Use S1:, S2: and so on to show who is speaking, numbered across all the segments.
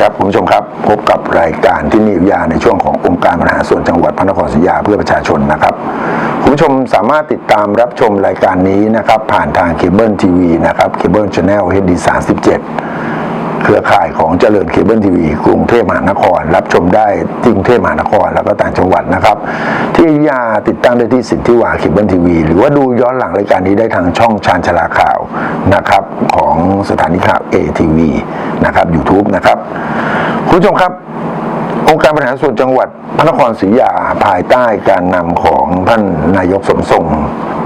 S1: ครับคุณผู้ชมครับ พบกับรายการที่นิวยาในช่วงขององค์การบริหารส่วนจังหวัดพระนครศรีอยุธยาเพื่อประชาชนนะครับคุณผู้ชมสามารถติดตามรับชมรายการนี้นะครับ ผ่านทางเคเบิลทีวีนะครับเคเบิลชาแนลเฮดดีสามสิบเจ็ด รือข่ายของเจริญเคเบิลทีวีกรุงเทพมหานคร รับชมได้ที่กรุงเทพมหานคร แล้วก็ต่างจังหวัดนะครับ ที่ยาติดตั้งได้ที่สิทธิวาเคเบิลทีวีหรือว่าดูย้อนหลังรายการนี้ได้ทางช่องชานชลาข่าวนะครับของสถานีข่าว ATV นะครับ YouTube นะครับ คุณผู้ชมครับองค์การบริหารส่วนจังหวัดพระนครศรีอยุธยาภายใต้การนำของท่านนายกสมทรง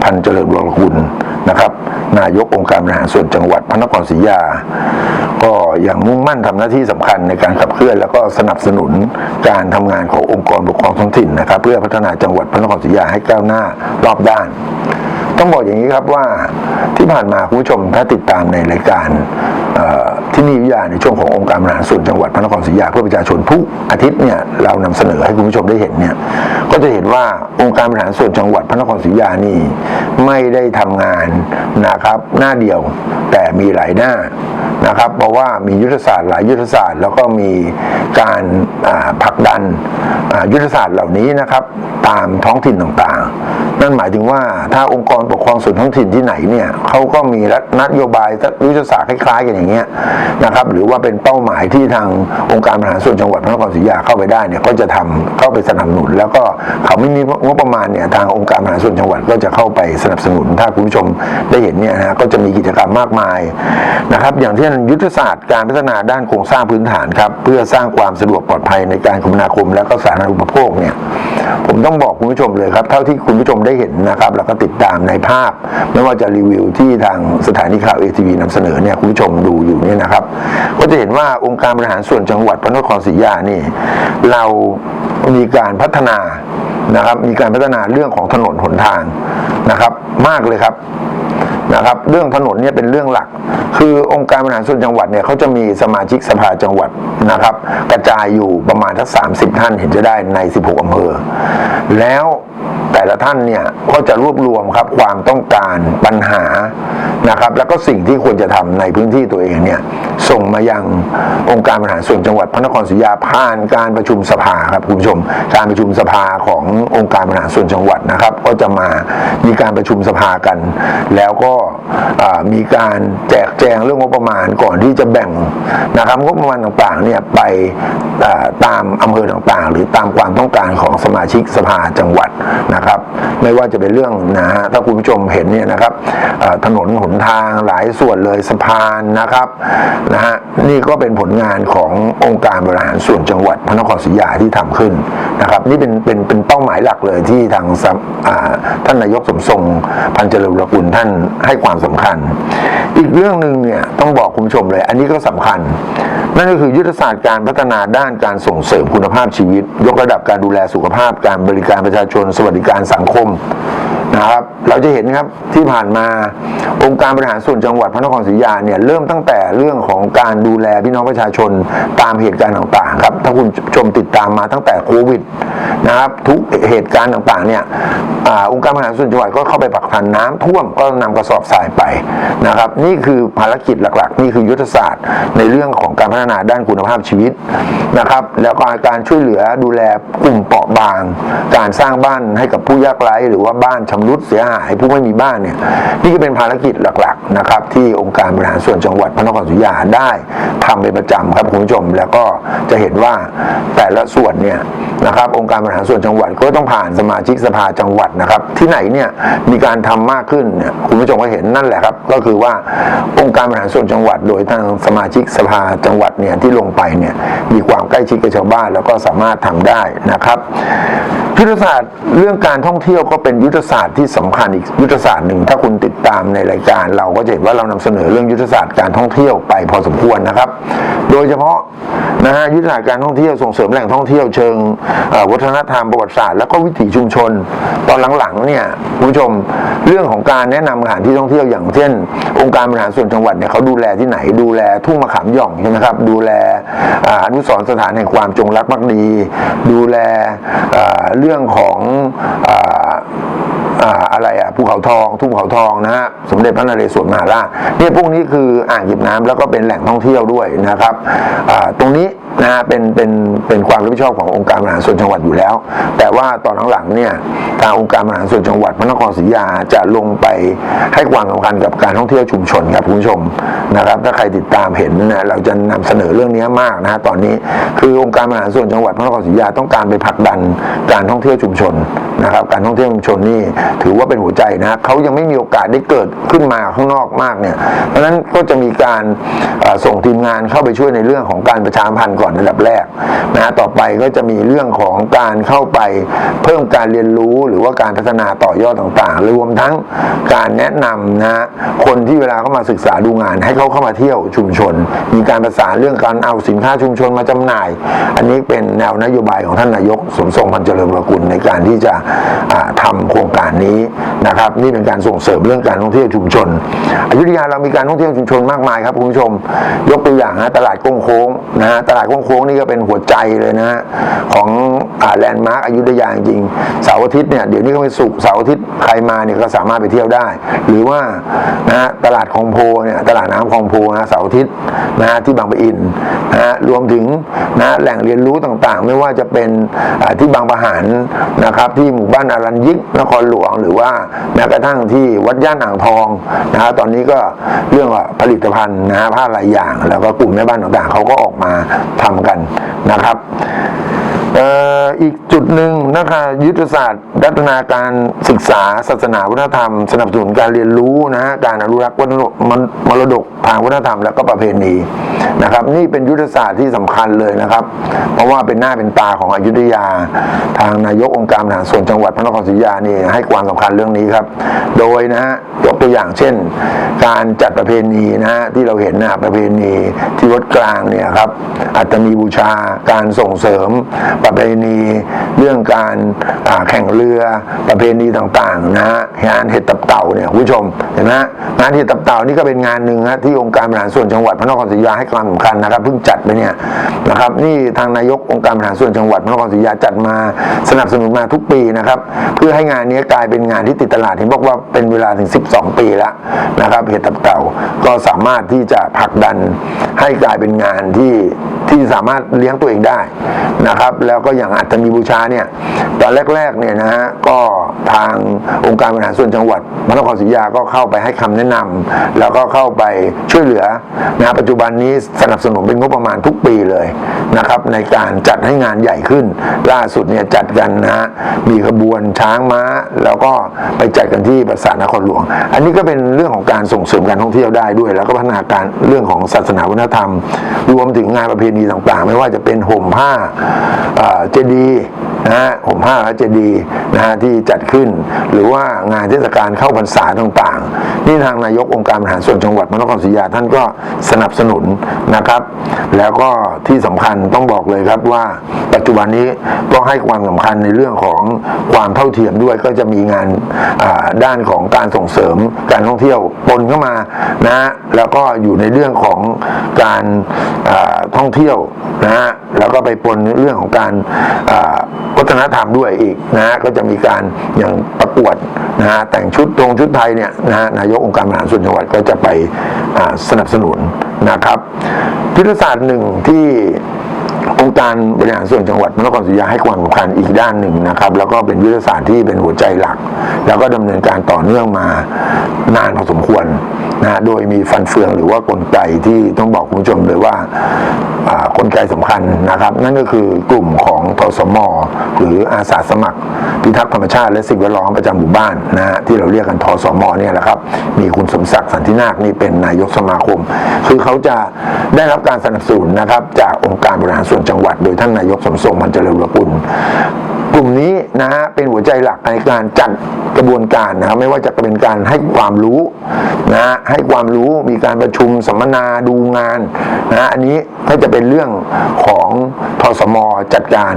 S1: พันเจริญวรกุล นะครับ นายกองค์การบริหารส่วนจังหวัดพระนครศรีอยุธยา ก็ยังมุ่งมั่นทำหน้าที่สำคัญในการขับเคลื่อน แล้วก็สนับสนุนการทำงานขององค์กรปกครองท้องถิ่นนะครับ เพื่อพัฒนาจังหวัดพระนครศรีอยุธยาให้ก้าวหน้ารอบด้านต้องบอกอย่างนี้ครับว่าที่ผ่านมาคุณผู้ชมถ้าติดตามในรายการที่นี่วิทยาในช่วงขององค์การบริหารส่วนจังหวัดพระนครศรีอยุธยาเพื่อประชาชนทุกอาทิตย์เนี่ยเรานำเสนอให้คุณผู้ชมได้เห็นเนี่ยก็จะเห็นว่าองค์การบริหารส่วนจังหวัดพระนครศรีอยุธยานี่ไม่ได้ทำงานนะครับ หน้าเดียวแต่มีหลายหน้านะครับ เพราะว่ามียุทธศาสตร์หลายยุทธศาสตร์ แล้วก็มีการผลักดันยุทธศาสตร์เหล่านี้นะครับ ตามท้องถิ่นต่าง นั่นหมายถึงว่าถ้าองค์กรปกครองส่วนท้องถิ่นที่ไหนเนี่ยเขาก็มีนโยบายยุทธศาสตร์คล้ายๆกันอย่างเงี้ยนะครับหรือว่าเป็นเป้าหมายที่ทางองค์การบริหารส่วนจังหวัดพระนครศรีอยุธยาเข้าไปได้เนี่ยก็จะทำเข้าไปสนับสนุน แล้วก็เขาไม่มีงบประมาณเนี่ยทางองค์การบริหารส่วนจังหวัดก็จะเข้าไปสนับสนุน ถ้าคุณผู้ชมได้เห็นเนี่ยนะฮะก็จะมีกิจกรรมมากมายนะครับอย่างเช่นยุทธศาสตร์การพัฒนาด้านโครงสร้างพื้นฐานครับเพื่อสร้างความสะดวกปลอดภัยในการคมนาคม และก็สาธารณูปโภคเนี่ยผมต้องบอกคุณผู้ชมเลยครับเท่าที่คุณผู้ชมได้เห็นนะครับ แล้วก็ติดตามในภาพ ไม่ว่าจะรีวิวที่ทางสถานีข่าวเอทีวีนำเสนอเนี่ยคุณผู้ชมดูอยู่เนี่ยนะครับ ก็จะเห็นว่าองค์การบริหารส่วนจังหวัดพระนครศรีอยุธยานี่เรามีการพัฒนานะครับ มีการพัฒนาเรื่องของถนนหนทางนะครับ มากเลยครับ นะครับ เรื่องถนนเนี่ยเป็นเรื่องหลัก คือองค์การบริหารส่วนจังหวัดเนี่ยเขาจะมีสมาชิกสภาจังหวัดนะครับ กระจายอยู่ประมาณทั้ง30 ท่านเห็นจะได้ใน 16อำเภอ แล้วแต่ละท่านเนี่ยก็จะรวบรวมครับความต้องการปัญหานะครับ แล้วก็สิ่งที่ควรจะทำในพื้นที่ตัวเองเนี่ยส่งมายังองค์การบริหารส่วนจังหวัดพระนครศรีอยุธยาผ่านการประชุมสภาครับคุณผู้ชม การประชุมสภาขององค์การบริหารส่วนจังหวัดนะครับ ก็จะมามีการประชุมสภากัน แล้วก็อ่ามีการแจกแจงเรื่องงบประมาณก่อนที่จะแบ่งนะครับงบประมาณต่างๆเนี่ยไปตามอำเภอต่างๆ หรือตามความต้องการของสมาชิกสภาจังหวัดนะครับ ไม่ว่าจะเป็นเรื่องนะฮะถ้าคุณผู้ชมเห็นเนี่ยนะครับถนนหนทางหลายส่วนเลยสะพานนะครับนะฮะนี่ก็เป็นผลงานขององค์การบริหารส่วนจังหวัดพระนครศรีอยุธยาที่ทำขึ้นนะครับ นี่เป็นเป็นเป็นเป้าหมายหลักเลยที่ทางท่านนายกสมทรงพันเจริญรกุลท่านให้ความสำคัญ อีกเรื่องหนึ่งเนี่ยต้องบอกคุณผู้ชมเลย อันนี้ก็สำคัญ นั่นก็คือยุทธศาสตร์การพัฒนาด้านการส่งเสริมคุณภาพชีวิต ยกระดับการดูแลสุขภาพ การบริการประชาชน สวัสดิการสังคม นะครับ เราจะเห็นครับที่ผ่านมาองค์การบริหารส่วนจังหวัดพระนครศรีอยุธยาเนี่ยเริ่มตั้งแต่เรื่องของการดูแลพี่น้องประชาชนตามเหตุการณ์ต่างๆครับถ้าคุณชมติดตามมาตั้งแต่โควิดนะครับทุกเหตุการณ์ต่างๆเนี่ยอองค์การบริหารส่วนจังหวัดก็เข้าไปผลักดันน้ำท่วมก็นำกระสอบทรายไปนะครับ นี่คือภารกิจหลักๆ นี่คือยุทธศาสตร์ ในเรื่องของการพัฒนาด้านคุณภาพชีวิตนะครับ แล้วก็การช่วยเหลือดูแลกลุ่มเปราะบาง การสร้างบ้านให้กับผู้ยากไร้หรือว่าบ้านชำรุดเสียหายผู้ไม่มีบ้านเนี่ยนี่ก็เป็นภารกิจหลักๆนะครับที่องค์การบริหารส่วนจังหวัดพระนครศรีอยุธยาได้ทำเป็นประจำครับคุณผู้ชม แล้วก็จะเห็นว่าแต่ละส่วนเนี่ยนะครับองค์การบริหารส่วนจังหวัดก็ต้องผ่านสมาชิกสภาจังหวัดนะครับ ที่ไหนเนี่ยมีการทำมากขึ้นเนี่ยคุณผู้ชมก็เห็นนั่นแหละครับ ก็คือว่าองค์การบริหารส่วนจังหวัด โดยทางสมาชิกสภาจังหวัดเนี่ยที่ลงไปเนี่ยมีความใกล้ชิดกับชาวบ้านแล้วก็สามารถทำได้นะครับยุทธศาสตร์เรื่องการท่องเที่ยวก็เป็นยุทธศาสตร์ที่สำคัญอีกยุทธศาสตร์หนึ่งถ้าคุณติดตามในรายการ เราก็จะเห็นว่าเรานำเสนอเรื่องยุทธศาสตร์การท่องเที่ยวไปพอสมควรนะครับ โดยเฉพาะนะฮะยุทธศาสตร์การท่องเที่ยวส่งเสริมแหล่งท่องเที่ยวเชิงวัฒนธรรมประวัติศาสตร์แล้วก็วิถีชุมชน ตอนหลังๆเนี่ยคุณผู้ชมเรื่องของการแนะนำสถานที่ท่องเที่ยวอย่างเช่น องค์การบริหารส่วนจังหวัดเนี่ยเขาดูแลที่ไหนดูแลทุ่งมะขามหย่องใช่ไหมครับดูแลอนุสรณ์สถานแห่งความจงรักภักดี ดูแลเรื่องของอ่าอะไรอะภูเขาทอง ทุ่งเขาทองนะฮะสมเด็จพระนเรศวรมหาราชเนี่ยพวกนี้คืออ่างเก็บน้ำแล้วก็เป็นแหล่งท่องเที่ยวด้วยนะครับอ่าตรงนี้นะฮะเป็นเป็นเป็นความรับผิดชอบขององค์การบริหารส่วนจังหวัดอยู่แล้ว แต่ว่าตอนหลังๆเนี่ยทางองค์การบริหารส่วนจังหวัดพระนครศรีอยุธยาจะลงไปให้ความสำคัญกับการท่องเที่ยวชุมชนครับคุณผู้ชมนะครับ ถ้าใครติดตามเห็นนะเราจะนำเสนอเรื่องนี้มากนะฮะตอนนี้คือองค์การบริหารส่วนจังหวัดพระนครศรีอยุธยาต้องการไปผลักดันการท่องเที่ยวชุมชน นะครับ การท่องเที่ยวชุมชนนี่ถือว่าเป็นหัวใจนะเขายังไม่มีโอกาสได้เกิดขึ้นมาข้างนอกมากเนี่ยเพราะฉะนั้นก็จะมีการส่งทีมงานเข้าไปช่วยในเรื่องของการประชาพันธ์ก่อนอันดับแรกนะต่อไปก็จะมีเรื่องของการเข้าไปเพิ่มการเรียนรู้หรือว่าการพัฒนาต่อยอดต่างๆ รวมทั้งการแนะนำนะคนที่เวลาเข้ามาศึกษาดูงาน ให้เขาเข้ามาเที่ยวชุมชน มีการประสานเรื่องการเอาสินค้าชุมชนมาจำหน่าย อันนี้เป็นแนวนโยบายของท่านนายกสมทรงพันเจริญวรกุลในการที่จะทำาโครงการนี้นะครับ นี่เป็นการส่งเสริมเรื่องการท่องเที่ยวชุมชนอยุธยาเรามีการท่องเที่ยวชุมชนมากมายครับคุณผู้ชม ยกตัวอย่างนะตลาดโค้งโค้งนะฮะตลาดโค้งโค้งนี่ก็เป็นหัวใจเลยนะฮะของแลนด์มาร์กอยุธยาจริงเสาร์อาทิตย์เนี่ยเดี๋ยวนี้ก็เป็นสุกเสาร์อาทิตย์ใครมาเนี่ยก็สามารถไปเที่ยวได้ หรือว่านะฮะตลาดคลองโพเนี่ยตลาดน้ำคลองโพนะเสาร์อาทิตย์นะฮะที่บางปะอินนะฮะรวมถึงนะแหล่งเรียนรู้ต่างๆ ไม่ว่าจะเป็นที่บางปะหันนะครับที่หมู่บ้านอารันยิกนครหลวง หรือว่าแม้กระทั่งที่วัดย่านอ่างทองนะฮะตอนนี้ก็เรื่องผลิตภัณฑ์นะฮะผ้าหลายอย่าง แล้วก็กลุ่มแม่บ้านต่างๆเขาก็ออกมาทำกันนะครับ อีกจุดหนึ่งนะคะยุทธศาสตร์พัฒนาการศึกษาศาสนาวัฒนธรรม สนับสนุนการเรียนรู้นะฮะการอนุรักษ์วัฒนมมรดกทางวัฒนธรรมและก็ประเพณีนะครับ นี่เป็นยุทธศาสตร์ที่สำคัญเลยนะครับ เพราะว่าเป็นหน้าเป็นตาของอยุธยา ทางนายกองค์การบริหารส่วนจังหวัดพระนครศรีอยุธยานี่ให้ความสำคัญเรื่องนี้ครับ โดยนะฮะยกตัวอย่างเช่น การจัดประเพณีนะฮะที่เราเห็นนะประเพณีที่วัดกลางเนี่ยครับอาจจะมีบูชาการส่งเสริมประเพณีเรื่องการแข่งเรือประเพณีต่างๆนะฮะงานเห็ดตับเต่าเนี่ยคุณผู้ชมเห็นไหมงานเห็ดตับเต่านี่ก็เป็นงานหนึ่งนะที่องค์การบริหารส่วนจังหวัดพระนครศรีอยุธยาให้ความสำคัญนะครับเพิ่งจัดไปเนี่ยนะครับนี่ทางนายกองค์การบริหารส่วนจังหวัดพระนครศรีอยุธยาจัดมาสนับสนุนมาทุกปีนะครับเพื่อให้งานนี้กลายเป็นงานที่ติดตลาดเห็นบอกว่าเป็นเวลาถึง 12 ปีแล้วนะครับเห็ดตับเต่าก็สามารถที่จะผลักดันให้กลายเป็นงานที่ที่สามารถเลี้ยงตัวเองได้นะครับแล้วแล้วก็อย่างอัตมีบูชาเนี่ยตอนแรกๆเนี่ยนะฮะก็ทางองค์การบริหารส่วนจังหวัดพระนครศรีอยุธยาก็เข้าไปให้คำแนะนำแล้วก็เข้าไปช่วยเหลือนะปัจจุบันนี้สนับสนุนเป็นงบประมาณทุกปีเลยนะครับ ในการจัดให้งานใหญ่ขึ้น ล่าสุดเนี่ยจัดกันนะฮะมีขบวนช้างม้า แล้วก็ไปจัดกันที่ปราสาทนครหลวง อันนี้ก็เป็นเรื่องของการส่งเสริมการท่องเที่ยวได้ด้วย แล้วก็พัฒนาการเรื่องของศาสนาวัฒนธรรม รวมถึงงานประเพณีต่างๆ ไม่ว่าจะเป็นห่มผ้าเจดีนะฮะห่มผ้าและเจดีนะฮะที่จัดขึ้น หรือว่างานเทศกาลเข้าพรรษาต่างๆ นี่ทางนายกองค์การบริหารส่วนจังหวัดพระนครศรีอยุธยาท่านก็สนับสนุนนะครับ แล้วก็ที่สำคัญต้องบอกเลยครับว่าปัจจุบันนี้ก็ให้ความสำคัญในเรื่องของความเท่าเทียมด้วยก็จะมีงานด้านของการส่งเสริมการท่องเที่ยวปนเข้ามานะแล้วก็อยู่ในเรื่องของการท่องเที่ยวนะฮะแล้วก็ไปปนเรื่องของการอ่าวัฒนธรรมด้วยอีกนะฮะก็จะมีการอย่างประกวดนะฮะแต่งชุดตรงชุดไทยเนี่ยนะฮะนายกองค์การบริหารส่วนจังหวัดก็จะไปสนับสนุนนะครับยุทธศาสตร์หนึ่งที่องค์การบริหารส่วนจังหวัดพระนครศรีอยุธยาให้ความสำคัญอีกด้านหนึ่งนะครับ แล้วก็เป็นยุทธศาสตร์ที่เป็นหัวใจหลัก แล้วก็ดำเนินการต่อเนื่องมานานพอสมควร นะโดยมีฟันเฟืองหรือว่ากลไกที่ต้องบอกคุณผู้ชมเลยว่ากลไกสำคัญนะครับ นั่นก็คือกลุ่มของทสมหรืออาสาสมัคร พิทักษ์ธรรมชาติและสิ่งแวดล้อมประจำหมู่บ้านนะฮะที่เราเรียกกันทสมเนี่ยแหละครับ มีคุณสมศักดิ์สันตินาคนี่เป็นนายกสมาคม คือเขาจะได้รับการสนับสนุนนะครับจากองค์การบริหารส่วนจังหวัด โดยท่านนายกสมทรงมันเจริญวรกุล กลุ่มนี้นะฮะเป็นหัวใจหลักในการจัดกระบวนการนะครับไม่ว่าจะเป็นการให้ความรู้นะฮะให้ความรู้มีการประชุมสัมมนาดูงานนะฮะอันนี้ก็จะเป็นเรื่องของทสมจัดการ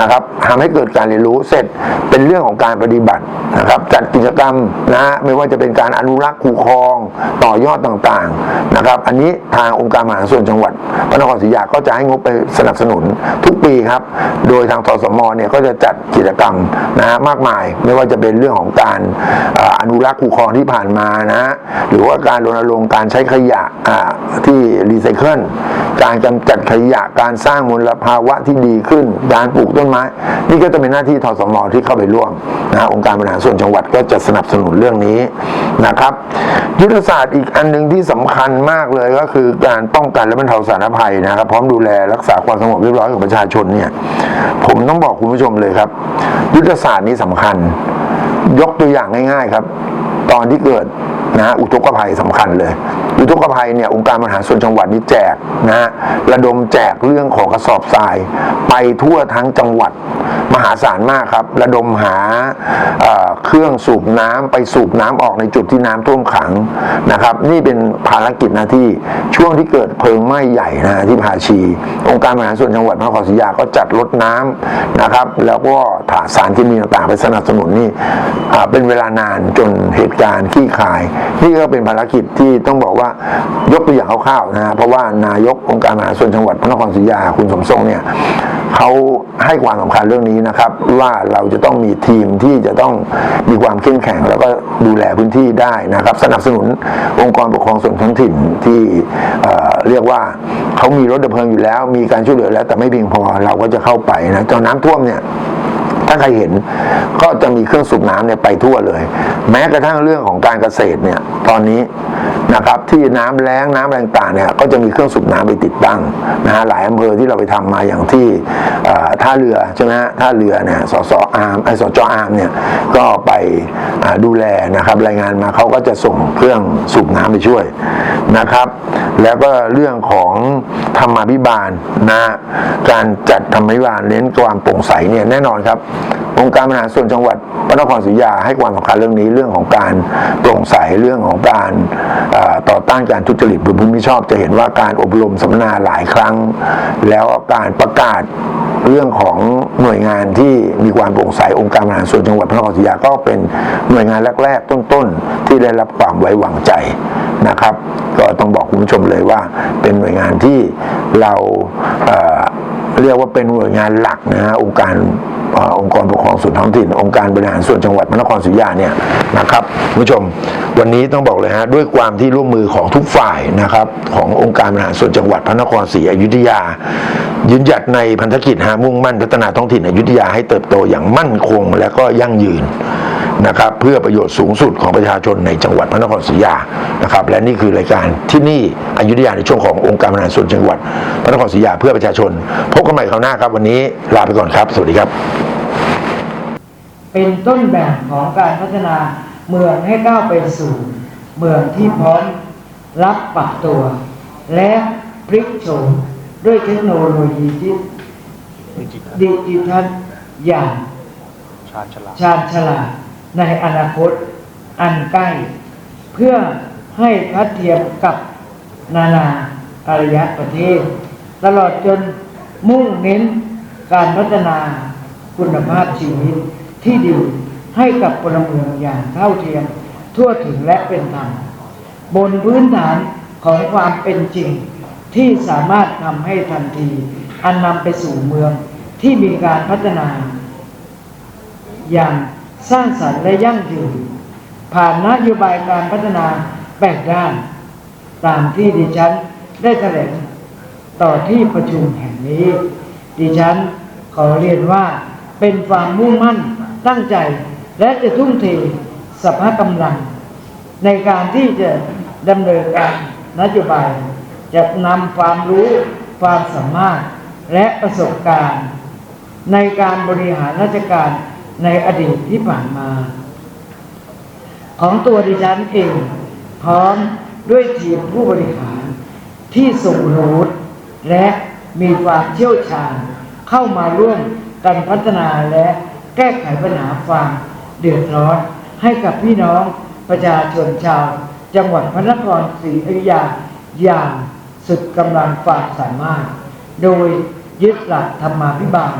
S1: นะครับทำให้เกิดการเรียนรู้เสร็จเป็นเรื่องของการปฏิบัตินะครับจัดกิจกรรมนะฮะไม่ว่าจะเป็นการอนุรักษ์คูครองต่อยอดต่างๆนะครับ อันนี้ทางองค์การมหาส่วนจังหวัดพระนครศรีอยุธยาก็จะให้งบไปสนับสนุนทุกปีครับ โดยทางทสมเนี่ยก็จะจัดกิจกรรมนะมากมายไม่ว่าจะเป็นเรื่องของการออนุรักษ์คูคลองที่ผ่านมานะหรือว่าการรณรงค์การใช้ขยะที่รีไซเคิลการกำจัดขยะการสร้างมลภาวะที่ดีขึ้น การปลูกต้นไม้ นี่ก็จะเป็นหน้าที่ทสมที่เข้าไปร่วมนะฮะองค์การบริหารส่วนจังหวัดก็จะสนับสนุนเรื่องนี้นะครับ ยุทธศาสตร์อีกอันหนึ่งที่สำคัญมากเลยก็คือการป้องกันและบรรเทาสาธารณภัยนะครับ พร้อมดูแลรักษาความสงบเรียบร้อยของประชาชนเนี่ยผมต้องบอกคุณผู้ชมเลยครับยุทธศาสตร์นี้สำคัญ ยกตัวอย่างง่าย ๆ ครับ ตอนที่เกิด นะอุทกภัยสำคัญเลย อุทกภัยเนี่ยองค์การบริหารส่วนจังหวัดนี้แจกนะระดมแจกเรื่องของกระสอบทราย ไปทั่วทั้งจังหวัดมหาศาลมากครับ ระดมหาเอ่อเครื่องสูบน้ำไปสูบน้ำออกในจุดที่น้ำท่วมขังนะครับ นี่เป็นภารกิจหน้าที่ช่วงที่เกิดเพลิงไหม้ใหญ่นะที่ภาชี องค์การบริหารส่วนจังหวัดพระนครศรีอยุธยาก็จัดรถน้ำนะครับ แล้วก็ถาสารที่มีต่างๆไปสนับสนุนนี่เป็นเวลานานจนเหตุการณ์ขี้คายนี่ก็เป็นภารกิจที่ต้องบอกว่ายกตัวอย่างคร่าวๆนะฮะเพราะว่านายกองค์การบริหาส่วนจังหวัดพระนครศรีอยุธยาคุณสมทรงเนี่ยเขาให้ความสำคัญเรื่องนี้นะครับ ว่าเราจะต้องมีทีมที่จะต้องมีความเข้มแข็ง แล้วก็ดูแลพื้นที่ได้นะครับ สนับสนุนองค์กรปกครองส่วนท้องถิ่นที่เเรียกว่าเขามีรถดับเพลิงอยู่แล้ว มีการช่วยเหลือแล้ว แต่ไม่เพียงพอเราก็จะเข้าไปนะตอนน้ำท่วมเนี่ย ถ้าใครเห็นก็จะมีเครื่องสูบน้ำเนี่ยไปทั่วเลย แม้กระทั่งเรื่องของการเกษตรเนี่ยตอนนี้นะครับที่น้ำแล้งน้ำแรงต่างเนี่ยก็จะมีเครื่องสูบน้ำไปติดตั้งนะฮะหลายอำเภอที่เราไปทำมาอย่างที่อ่อ ท่าเรือใช่ไหมฮะท่าเรือเนี่ยสสอาร์มไอสจอาร์มเนี่ยก็ไปดูแลนะครับรายงานมาเขาก็จะส่งเครื่องสูบน้ำไปช่วยนะครับ แล้วก็เรื่องของธรรมาภิบาลนะการจัดธรรมาภิบาลเน้นความโปร่งใสเนี่ยแน่นอนครับองค์การบริหารส่วนจังหวัดพระนครศรีอยุธยาให้ความสำคัญเรื่องนี้เรื่องของการโปร่งใสเรื่องของการต่อต้านการทุจริตหรือผู้มิชอบจะเห็นว่าการอบรมสัมมนาหลายครั้ง แล้วการประกาศเรื่องของหน่วยงานที่มีความโปร่งใสองค์การบริหารส่วนจังหวัดพระนครศรีอยุธยาก็เป็นหน่วยงานแรก ๆ ต้นๆที่ได้รับความไว้วางใจนะครับ ก็ต้องบอกคุณผู้ชมเลยว่าเป็นหน่วยงานที่เราเเรียกว่าเป็นหน่วยงานหลักนะฮะองค์การอองค์กรปกครองส่วนท้องถิ่น องค์การบริหารส่วนจังหวัดพระนครศรีอยุธยาเนี่ยนะครับคุณผู้ชมวันนี้ต้องบอกเลยฮะด้วยความที่ร่วมมือของทุกฝ่ายนะครับขององค์การบริหารส่วนจังหวัดพระนครศรีอยุธยา ยืนหยัดในพันธกิจหามุ่งมั่นพัฒนาท้องถิ่นอยุธยาให้เติบโตอย่างมั่นคงและก็ยั่งยืน นะครับเพื่อประโยชน์สูงสุดของประชาชนในจังหวัดพระนครศรีอยุธยานะครับและนี่คือรายการที่นี่อยุธยาในช่วงขององค์การบริหารส่วนจังหวัดพระนครศรีอยุธยาเพื่อประชาชน พบกันใหม่คราวหน้าครับ วันนี้ลาไปก่อนครับ สวัสดีครับ
S2: เป็นต้นแบบของการพัฒนาเมืองให้ก้าวไปสู่เมืองที่พร้อมรับปรับตัว และพลิกโฉมด้วยเทคโนโลยีที่ดิจิทัลอย่าง
S3: ชาญฉลาด
S2: ชาญฉลาด ในอนาคตอันใกล้ เพื่อให้ทัดเทียมกับนานาอารยประเทศ ตลอดจนมุ่งเน้นการพัฒนาคุณภาพชีวิตที่ดีให้กับพลเมืองอย่างเท่าเทียม ทั่วถึงและเป็นธรรม บนพื้นฐานของความเป็นจริงที่สามารถทำให้ทันที อันนำไปสู่เมืองที่มีการพัฒนาอย่าง สร้างสรรค์และยั่งยืน ผ่านนโยบายการพัฒนาแบ่งด้าน ตามที่ดิฉันได้แถลงต่อที่ประชุมแห่งนี้ ดิฉันขอเรียนว่าเป็นความมุ่งมั่นตั้งใจ และจะทุ่มเทสภาพกำลัง ในการที่จะดำเนินการนโยบายจะนำความรู้ความสามารถและประสบการณ์ ในการบริหารราชการ ในอดีตที่ผ่านมา ของตัวดิฉันเอง พร้อมด้วยทีมผู้บริหาร ที่ส่งรู้และมีความเชี่ยวชาญเข้ามาร่วมกันพัฒนาและแก้ไขปัญหาความเดือดร้อนให้กับพี่น้องประชาชนชาว จังหวัดพระนครศรีอยุธยาอย่างสุดกำลังความสามารถ โดยยึดหลักธรรมาภิบาล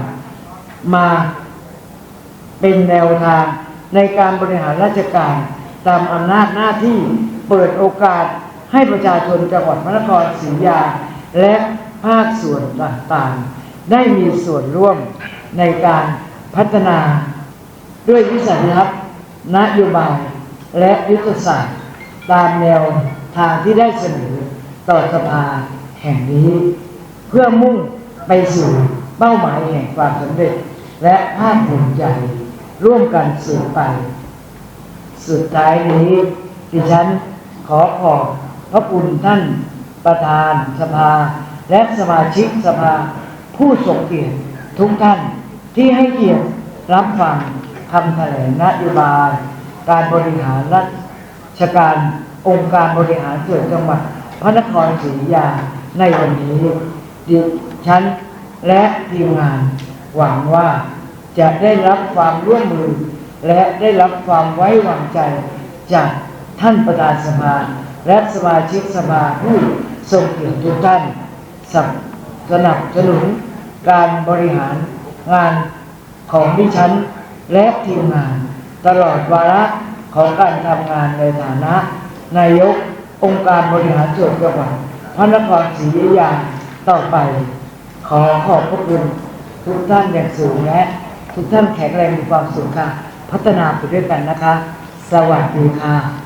S2: มา เป็นแนวทางในการบริหารราชการ ตามอำนาจหน้าที่เปิดโอกาสให้ประชาชนจังหวัดพระนครศรีอยุธยา และภาคส่วนต่างๆ ได้มีส่วนร่วมในการพัฒนา ด้วยวิสัยทัศน์นโยบายและยุทธศาสตร์ ตามแนวทางที่ได้เสนอต่อสภาแห่งนี้ เพื่อมุ่งไปสู่เป้าหมายแห่งความสำเร็จและภาคภูมิใจ ร่วมกันสืบไป สุดท้ายนี้ดิฉันขอขอบพระคุณท่านประธานสภา และสมาชิกสภา ผู้ทรงเกียรติทุกท่านที่ให้เกียรติรับฟังคำแถลงนโยบายการบริหารราชการองค์การบริหารส่วนจังหวัดพระนครศรีอยุธยาในวันนี้ดิฉันและทีมงานหวังว่า จะได้รับความร่วมมือ และได้รับความไว้วางใจ จากท่านประธานสภาและสมาชิกสภาผู้ทรงเกียรติทุกท่านสนับสนับสนุนการบริหารงานของดิฉันและทีมงาน ตลอดวาระของการทำงานในฐานะ นายกองค์การบริหารส่วนจังหวัดพระนครศรีอยุธยาต่อไป ขอขอบพระคุณทุกท่านอย่างสูงและ ทุกท่านแข็งแรงมีความสุขค่ะ พัฒนาไปด้วยกันนะคะ สวัสดีค่ะ